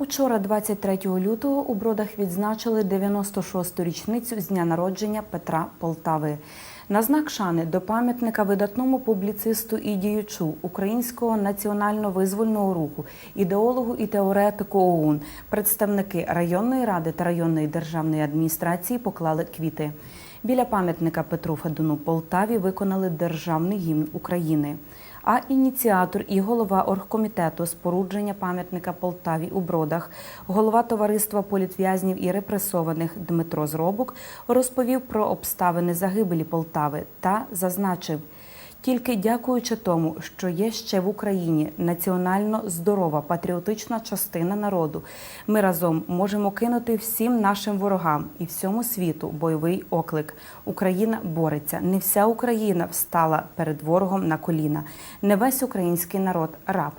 Учора, 23 лютого, у Бродах відзначили 96-ту річницю з дня народження Петра Полтави. На знак шани до пам'ятника видатному публіцисту і діячу українського національно-визвольного руху, ідеологу і теоретику ОУН, представники районної ради та районної державної адміністрації поклали квіти. Біля пам'ятника Петру Федуну Полтаві виконали державний гімн України. А ініціатор і голова оргкомітету спорудження пам'ятника Полтаві у Бродах, голова товариства політв'язнів і репресованих Дмитро Зробук розповів про обставини загибелі Полтави та зазначив. Тільки дякуючи тому, що є ще в Україні національно здорова патріотична частина народу, ми разом можемо кинути всім нашим ворогам і всьому світу бойовий оклик. Україна бореться. Не вся Україна встала перед ворогом на коліна. Не весь український народ раб.